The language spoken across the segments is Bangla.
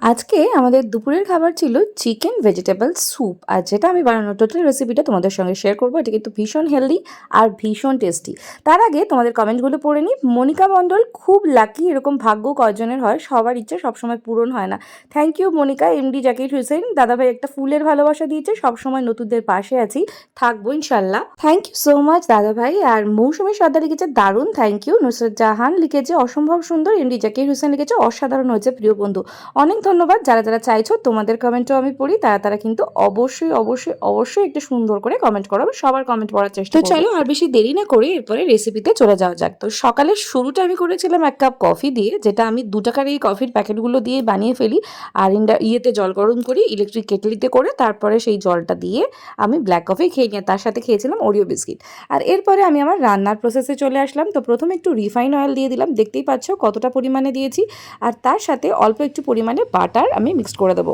আজকে আমাদের দুপুরের খাবার ছিল চিকেন ভেজিটেবল স্যুপ, আর যেটা আমি বানানোর টোটাল রেসিপিটা তোমাদের সঙ্গে শেয়ার করব। এটা কিন্তু ভীষণ হেলদি আর ভীষণ টেস্টি তার আগে তোমাদের কমেন্টগুলো পড়ে নিই। মনিকা মণ্ডল খুব লাকি এরকম ভাগ্য কয়জনের হয়? সবার ইচ্ছে সবসময় পূরণ হয় না। Thank you Monica MD Zakir Hussain. দাদাভাই একটা ফুলের ভালোবাসা দিয়েছে, সবসময় নতুনদের পাশে আছি। থাকব ইনশাল্লাহ থ্যাংক ইউ সো মাচ দাদাভাই। আর মৌসুমী সর্দার লিখেছে, দারুণ থ্যাংক ইউ নুসরত জাহান লিখেছে, অসম্ভব সুন্দর। এমডি জাকির হুসেন লিখেছে, অসাধারণ হয়েছে, প্রিয় বন্ধু। অনেক ধন্যবাদ। যারা যারা চাইছো তোমাদের কমেন্টও আমি পড়ি তারা তারা কিন্তু অবশ্যই অবশ্যই অবশ্যই একটু সুন্দর করে কমেন্ট করো আমি সবার কমেন্ট পড়ার চেষ্টা তো চলো আর বেশি দেরি না করে এরপরে রেসিপিতে চলে যাওয়া যাক। তো সকালের শুরুটা আমি করেছিলাম এক কাপ কফি দিয়ে যেটা আমি দু টাকার এই কফির প্যাকেটগুলো দিয়ে বানিয়ে ফেলি আর ইন্ডা ইয়েতে জল গরম করি ইলেকট্রিক কেটলিতে করে তারপরে সেই জলটা দিয়ে আমি ব্ল্যাক কফি খেয়ে নিয়ে তার সাথে খেয়েছিলাম ওরিও বিস্কিট আর এরপরে আমি আমার রান্নার প্রসেসে চলে আসলাম। তো প্রথমে একটু রিফাইন অয়েল দিয়ে দিলাম। দেখতেই পাচ্ছ কতটা পরিমাণে দিয়েছি। আর তার সাথে অল্প একটু পরিমাণে বাটার আমি মিক্সড করে দেবো।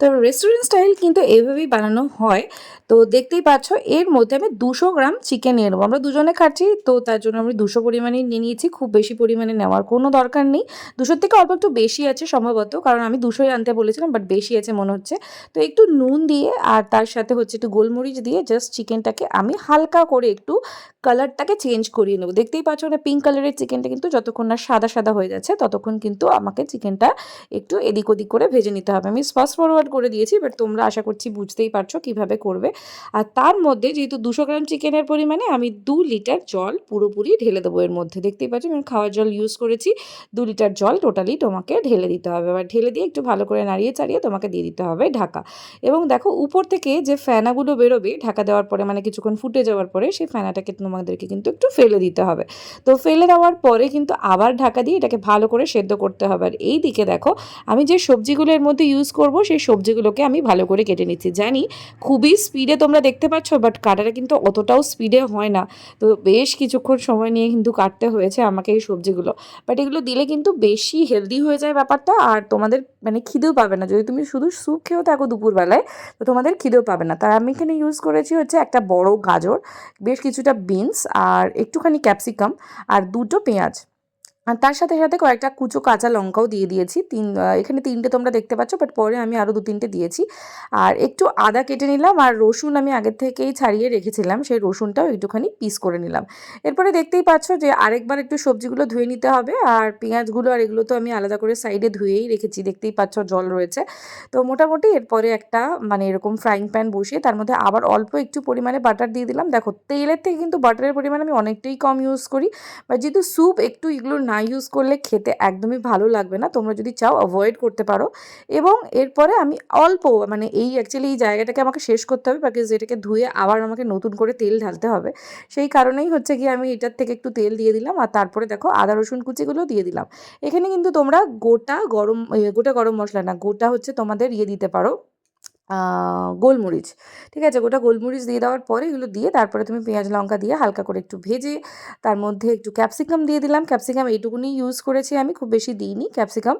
তো রেস্টুরেন্ট স্টাইল কিন্তু এইভাবেই বানানো হয়। তো দেখতেই পাচ্ছ, এর মধ্যে আমি দুশো গ্রাম চিকেন নিয়ে নেব। আমরা দুজনে খাচ্ছি, তো তার জন্য আমি দুশো পরিমাণে নিয়ে নিয়েছি। খুব বেশি পরিমাণে নেওয়ার কোনো দরকার নেই। দুশোর থেকে অল্প একটু বেশি আছে সম্ভবত, কারণ আমি দুশোই আনতে বলেছিলাম বাট বেশি আছে মনে হচ্ছে। তো একটু নুন দিয়ে আর তার সাথে হচ্ছে একটু গোলমরিচ দিয়ে জাস্ট চিকেনটাকে আমি হালকা করে একটু কালারটাকে চেঞ্জ করিয়ে নেব। দেখতেই পাচ্ছ না পিঙ্ক কালারের চিকেনটা কিন্তু যতক্ষণ না সাদা সাদা হয়ে যাচ্ছে, ততক্ষণ কিন্তু আমাকে চিকেনটা একটু এদিক ওদিক করে ভেজে নিতে হবে। আমি ফাস্ট ফরওয়ার্ড করে দিয়েছি বাট তোমরা আশা করছি বুঝতেই পারছ কীভাবে করবে। আর তার মধ্যে যেহেতু দুশো গ্রাম চিকেনের পরিমাণে আমি দু লিটার জল পুরোপুরি ঢেলে দেবো এর মধ্যে। দেখতেই পাচ্ছ আমি খাওয়ার জল ইউজ করেছি, দু লিটার জল টোটালি তোমাকে ঢেলে দিতে হবে। এবার ঢেলে দিয়ে একটু ভালো করে নাড়িয়ে চাড়িয়ে তোমাকে দিয়ে দিতে হবে ঢাকা। এবং দেখো উপর থেকে যে ফ্যানাগুলো বেরোবে, ঢাকা দেওয়ার পরে মানে কিছুক্ষণ ফুটে যাওয়ার পরে সেই ফ্যানাটাকে তোমাদেরকে কিন্তু একটু ফেলে দিতে হবে। তো ফেলে দেওয়ার পরে কিন্তু আবার ঢাকা দিয়ে এটাকে ভালো করে সেদ্ধ করতে হবে। আর এই দিকে দেখো আমি যে সবজিগুলো এর মধ্যে ইউজ করব, সেই সবজিগুলোকে আমি ভালো করে কেটে নিচ্ছি। জানি খুবই স্পিডে তোমরা দেখতে পাচ্ছ বাট কাটাটা কিন্তু অতটাও স্পিডে হয় না। তো বেশ কিছুক্ষণ সময় নিয়ে কিন্তু কাটতে হয়েছে আমাকে এই সবজিগুলো। বাট এগুলো দিলে কিন্তু বেশি হেলদি হয়ে যায় ব্যাপারটা, আর তোমাদের মানে খিদেও পাবে না। যদি তুমি শুধু স্যুপ খেয়েও থাকো দুপুরবেলায়, তো তোমাদের খিদেও পাবে না। তার আমি এখানে ইউজ করেছি হচ্ছে একটা বড় গাজর, বেশ কিছুটা বিনস আর একটুখানি ক্যাপসিকাম আর দুটো পেঁয়াজ। আর তার সাথে সাথে কয়েকটা কুচো কাঁচা লঙ্কাও দিয়ে দিয়েছি। তিন এখানে তিনটে তোমরা দেখতে পাচ্ছ বাট পরে আমি আরও দু তিনটে দিয়েছি। আর একটু আদা কেটে নিলাম আর রসুন আমি আগের থেকেই ছাড়িয়ে রেখেছিলাম, সেই রসুনটাও একটুখানি পিস করে নিলাম। এরপরে দেখতেই পাচ্ছ যে আরেকবার একটু সবজিগুলো ধুয়ে নিতে হবে আর পেঁয়াজগুলো আর এগুলো তো আমি আলাদা করে সাইডে ধুয়েই রেখেছি, দেখতেই পাচ্ছ জল রয়েছে। তো মোটামুটি এরপরে একটা মানে এরকম ফ্রাইং প্যান বসিয়ে তার মধ্যে আবার অল্প একটু পরিমাণে বাটার দিয়ে দিলাম। দেখো, তেলের থেকে কিন্তু বাটারের পরিমাণ আমি অনেকটাই কম ইউজ করি বা যেহেতু স্যুপ একটু এগুলো না ইউজ করলে খেতে একদমই ভালো লাগবে না। তোমরা যদি চাও অ্যাভয়েড করতে পারো। এবং এরপরে আমি অল্প মানে এই অ্যাকচুয়ালি এই জায়গাটাকে আমাকে শেষ করতে হবে বিকজ এটাকে ধুয়ে আবার আমাকে নতুন করে তেল ঢালতে হবে। সেই কারণেই হচ্ছে কি আমি এটার থেকে একটু তেল দিয়ে দিলাম আর তারপরে দেখো আদা, রসুন কুচিগুলো দিয়ে দিলাম। এখানে কিন্তু তোমরা গোটা গরম গোটা গরম মশলা না, গোটা হচ্ছে তোমাদের ইয়ে দিতে পারো। গোলমরিচ। ঠিক আছে? গোটা গোলমরিচ দিয়ে দেওয়ার পরে এগুলো দিয়ে তারপরে তুমি পেঁয়াজ, লঙ্কা দিয়ে হালকা করে একটু ভেজে, তার মধ্যে একটু ক্যাপসিকাম দিয়ে দিলাম। ক্যাপসিকাম এইটুকুনি ইউজ করেছি আমি, খুব বেশি দিইনি ক্যাপসিকাম।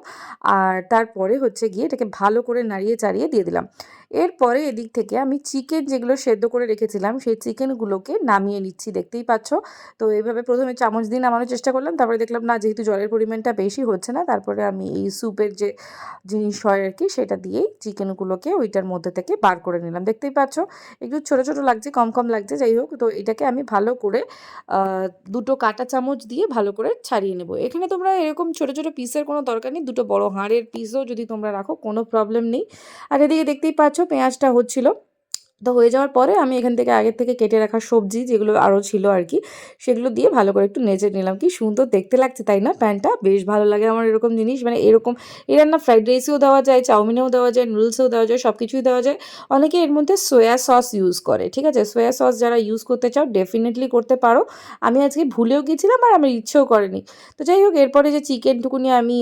আর তারপরে হচ্ছে গিয়ে এটাকে ভালো করে নাড়িয়ে চাড়িয়ে দিয়ে দিলাম। এরপরে এদিক থেকে আমি চিকেন যেগুলো সেদ্ধ করে রেখেছিলাম, সেই চিকেনগুলোকে নামিয়ে নিচ্ছি। দেখতেই পাচ্ছ? তো এইভাবে প্রথমে চামচ দিয়ে নামানোর চেষ্টা করলাম, তারপরে দেখলাম, না, যেহেতু জলের পরিমাণটা বেশি হচ্ছে না, তারপরে আমি এই স্যুপের যে জিনিস হয় আর কি সেটা দিয়েই চিকেনগুলোকে ওইটার মধ্যে থেকে বার করে নিলাম। দেখতেই পাচ্ছ? একটু ছোটো ছোটো লাগছে, কম কম লাগছে, যাই হোক, তো এটাকে আমি ভালো করে দুটো কাটা চামচ দিয়ে ভালো করে ছাড়িয়ে নেব। এখানে তোমরা এরকম ছোটো ছোটো পিসের কোনো দরকার নেই, দুটো বড় হাড়ের পিসও যদি তোমরা রাখো, কোনো প্রবলেম নেই। আর এদিকে দেখতেই পাচ্ছ পেঁয়াজটা হচ্ছিল। তো হয়ে যাওয়ার পরে আমি এখান থেকে আগের থেকে কেটে রাখা সবজি যেগুলো আরও ছিল আর কি, সেগুলো দিয়ে ভালো করে একটু নেচে নিলাম। কি সুন্দর দেখতে লাগছে, তাই না? প্যান্টটা বেশ ভালো লাগে আমার এরকম জিনিস। মানে এরকম এর না ফ্রাইড রাইসেও দেওয়া যায়, চাউমিনেও দেওয়া যায়, নুডলসেও দেওয়া যায় সব কিছুই দেওয়া যায়। অনেকে এর মধ্যে সোয়া সস ইউজ করে, ঠিক আছে? সোয়া সস যারা ইউজ করতে চাও ডেফিনেটলি করতে পারো। আমি আজকে ভুলেও গিয়েছিলাম আর আমার ইচ্ছেও করেনি। তো যাই হোক, এরপরে যে চিকেনটুকুনি আমি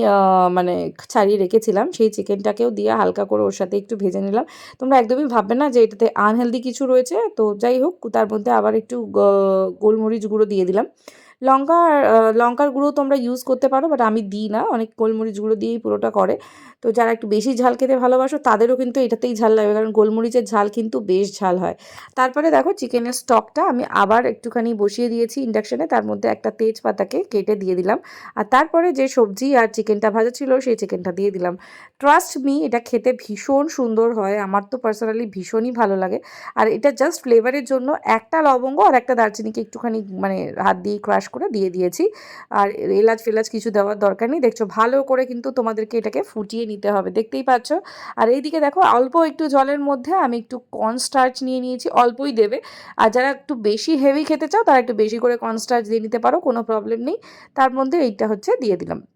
মানে ছাড়িয়ে রেখেছিলাম, সেই চিকেনটাকেও দিয়ে হালকা করে ওর সাথে একটু ভেজে নিলাম। তোমরা একদমই ভাববে না যে এটাতে আনহেলদি কিছু রয়েছে তো যাই হোক তার মধ্যে আবার একটু গোলমরিচ গুঁড়ো দিয়ে দিলাম। লঙ্কা আহ, লঙ্কার গুঁড়ো তোমরা ইউজ করতে পারো বাট আমি দিই না। অনেক গোলমরিচ গুঁড়ো দিয়েই পুরোটা করে। তো যারা একটু বেশি ঝাল খেতে ভালোবাসো তাদেরও কিন্তু এটাতেই ঝাল লাগবে কারণ গোলমরিচের ঝাল কিন্তু বেশ ঝাল হয়। তারপরে দেখো চিকেনের স্টকটা আমি আবার একটুখানি বসিয়ে দিয়েছি ইন্ডাকশানে তার মধ্যে একটা তেজপাতাকে কেটে দিয়ে দিলাম। আর তারপরে যে সবজি আর চিকেনটা ভাজা ছিল সেই চিকেনটা দিয়ে দিলাম। ট্রাস্ট মি এটা খেতে ভীষণ সুন্দর হয়। আমার তো পার্সোনালি ভীষণই ভালো লাগে। আর এটা জাস্ট ফ্লেভারের জন্য একটা লবঙ্গ আর একটা দারচিনিকে একটুখানি মানে হাত দিয়ে ক্রাশ করে দিয়ে দিয়েছি। আর এলাচ ফেলাচ কিছু দেওয়ার দরকার নেই। দেখছ, ভালো করে কিন্তু তোমাদেরকে এটাকে ফুটিয়ে নিতে হবে। দেখতেই পাচ্ছ? আর এইদিকে দেখো, অল্প একটু জলের মধ্যে আমি একটু কর্নস্টার্চ নিয়ে নিয়েছি, অল্পই দেবে। আর যারা একটু বেশি হেভি খেতে চাও, তারা একটু বেশি করে কর্নস্টার্চ দিয়ে নিতে পারো, কোনো প্রবলেম নেই। তার মধ্যে এইটা হচ্ছে দিয়ে দিলাম।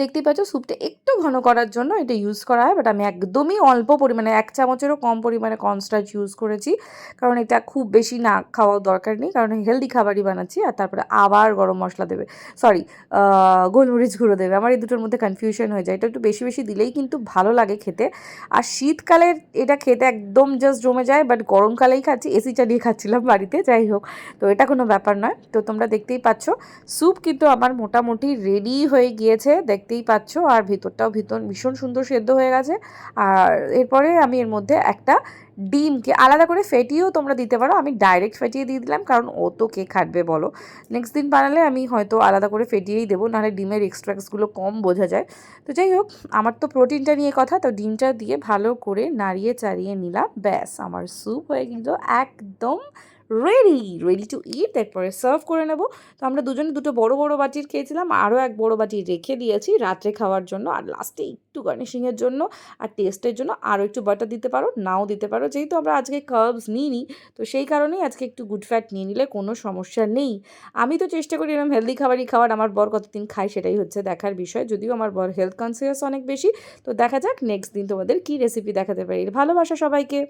দেখতেই পাচ্ছ স্যুপটা একটু ঘন করার জন্য এটা ইউজ করা হয় বাট আমি একদমই অল্প পরিমাণে, এক চামচেরও কম পরিমাণে কর্নস্টার্চ ইউজ করেছি। কারণ এটা খুব বেশি না খাওয়ার দরকার নেই, কারণ হেলদি খাবারই বানাচ্ছি আর তারপরে আবার গরম মশলা দেবে। সরি গোলমরিচ গুঁড়ো দেবে। আমার এই দুটোর মধ্যে কনফিউশন হয়ে যায়। এটা একটু বেশি বেশি দিলেই কিন্তু ভালো লাগে খেতে। আর শীতকালে এটা খেতে একদম জাস্ট জমে যায় বাট গরমকালেই খাচ্ছি। এসি চালিয়ে খাচ্ছিলাম বাড়িতে, যাই হোক। তো এটা কোনো ব্যাপার নয়। তো তোমরা দেখতেই পাচ্ছ স্যুপ কিন্তু আমার মোটামুটি রেডি হয়ে গিয়েছে। দেখতেই পাচ্ছ। আর ভিতরটাও ভিতর, ভীষণ সুন্দর সেদ্ধ হয়ে গেছে। আর এরপরে আমি এর মধ্যে একটা ডিমকে আলাদা করে ফেটিয়েও তোমরা দিতে পারো। আমি ডাইরেক্ট ফেটিয়ে দিয়ে দিলাম, কারণ ও তো কে খাটবে বলো। নেক্সট দিন বানালে আমি হয়তো আলাদা করে ফেটিয়েই দেবো, নাহলে ডিমের এক্সট্রাক্টসগুলো কম বোঝা যায়। তো যাই হোক, আমার তো প্রোটিনটা নিয়ে কথা, তো ডিমটা দিয়ে ভালো করে নাড়িয়ে চাড়িয়ে নিলাম। ব্যাস, আমার স্যুপ হয়ে কিন্তু একদম রেডি রেডি টু ইট তারপরে সার্ভ করে নেব। তো আমরা দুজনে দুটো বড় বড় বাটির খেয়েছিলাম, আরও এক বড় বাটি রেখে দিয়েছি রাত্রে খাওয়ার জন্য। আর লাস্টে একটু গার্নিশিংয়ের জন্য আর টেস্টের জন্য আরও একটু বাটার দিতে পারো, নাও দিতে পারো। যেহেতু আমরা আজকে কার্বস নিইনি, তো সেই কারণেই আজকে একটু গুড ফ্যাট নিয়ে নিলে কোনো সমস্যা নেই। আমি তো চেষ্টা করি এরকম হেলদি খাবারই খাওয়ার, আমার বর কতদিন খায় সেটাই হচ্ছে দেখার বিষয়। যদিও আমার বর হেলথ কনসিয়াস অনেক বেশি, তো দেখা যাক নেক্সট দিন তোমাদের কী রেসিপি দেখাতে পারি। ভালোবাসা সবাইকে।